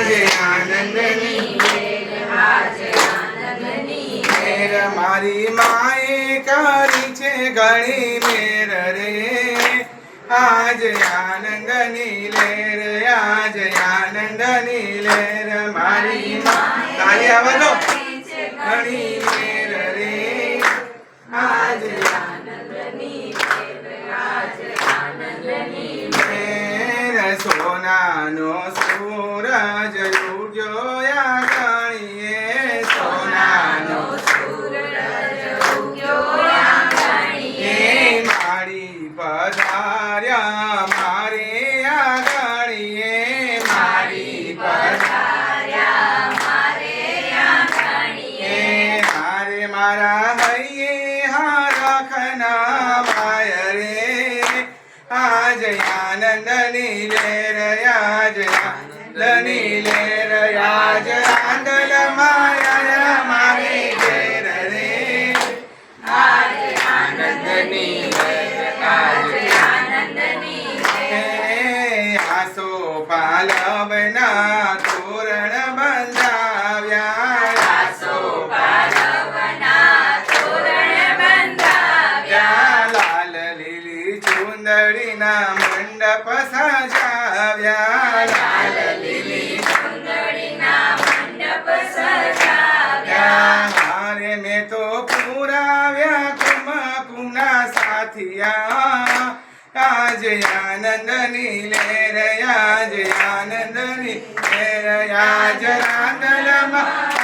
આજે આનંદની મેર, મારી માએ કરી છે ઘણી મેર રે. આજ આનંદની લેર આજ આનંદની લેર મારી તાળી આવે ઘણી મેર રે. આજ મેર, સોનાનો મારે મારા હૈયે હારખના માય રે આજ આનંદની લેર આજ આનંદની લેર આજ આંદલ માયા મારે ઘેર રે આનંદની લેર આજ હે આસો પાલવના તોરણ ચુંદડીના મંડપ સજાવ્યા. મારે મેં તો પુરાવ્યા કુમ કુના સાથિયા. આજ આનંદની લેર આજ આનંદની લેર આજ આનંદમાં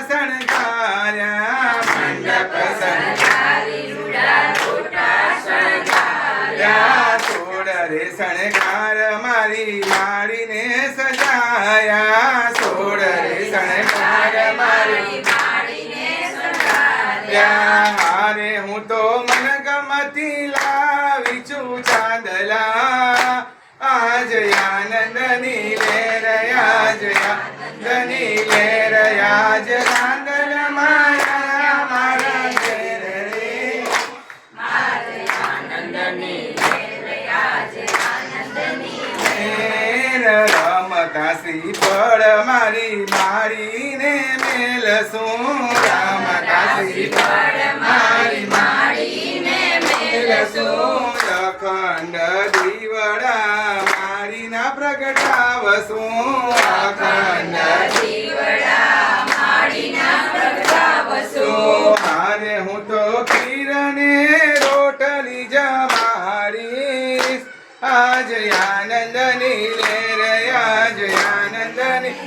શણગાર્યા મંડપ શણગાર્યા સોડ રે શણગાર મારી માળીને સજાયા સોડ રે શણગાર મારી ત્યાં હારે હું તો મન ગમતી લાવી છું ચાંદલા આજ આનંદની આજ આનંદની લેર આજ રમતા શ્રીફળ મારી મારીને મેલશું. રમતા શ્રીફળ મારી મારીને મેલશું. અખંડ દીવડા મારીના પ્રગટાવશું.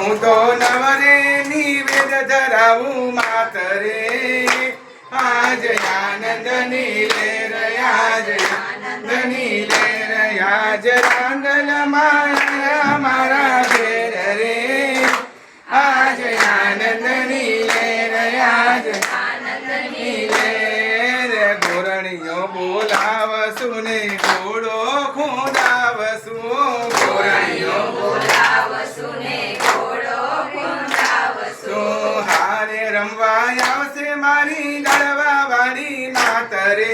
હું તો નવરે નિવેદ ધરાવું માતરે આજ આનંદની લેર આજ આનંદની લેર આજ રાંગલ મારા ખોડાવશું ગોરણીઓ તો હારે રમવા આવશે મારી ગળવા વાળી માતરે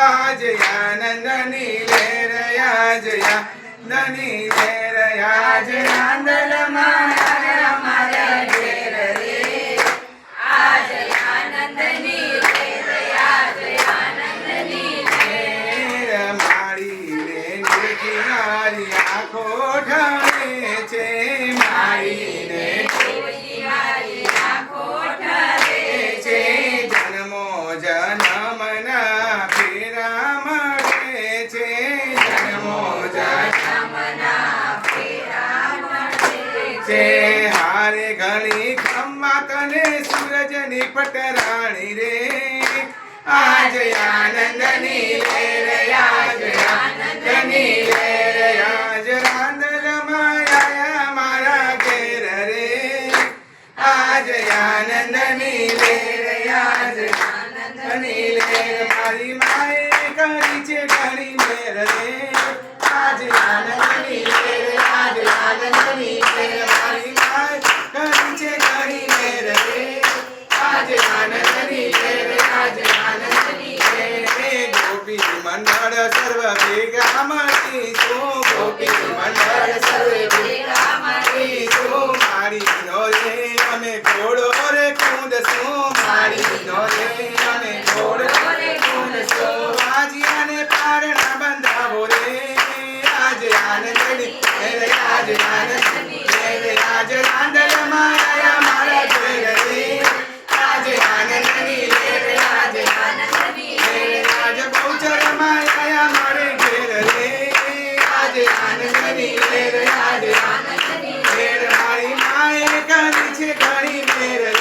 આજ આનંદની લેર આજ આનંદની લેર આજ આનંદ માયા છે. હારે ઘણી ખમ્મા તને સૂરજની પટરાણી રે. આજ આનંદની લેર આજ આનંદની લેર આજ રાંદલમાં આયા મારા ઘેર રે. આજ આનંદની લેર આજ આનંદની લેર મારી માએ કરી છે ઘણી મેર રે. આજ આનંદની ગોપી મંડળ સર્વ ભેગા મળીશું ગોપી મંડળ સર્વે ભેગા મળીશું મારી નો રે અમે ઘોડો રે કૂદશું મારી નો રે અમે ઘોડો રે કૂદશું આજીયાને પારણા બંધાવો રે આજ આનંદની આજે આજ આનંદ આનંદની મેર આડ આનંદની મેર મારી માએ ઘણી મેર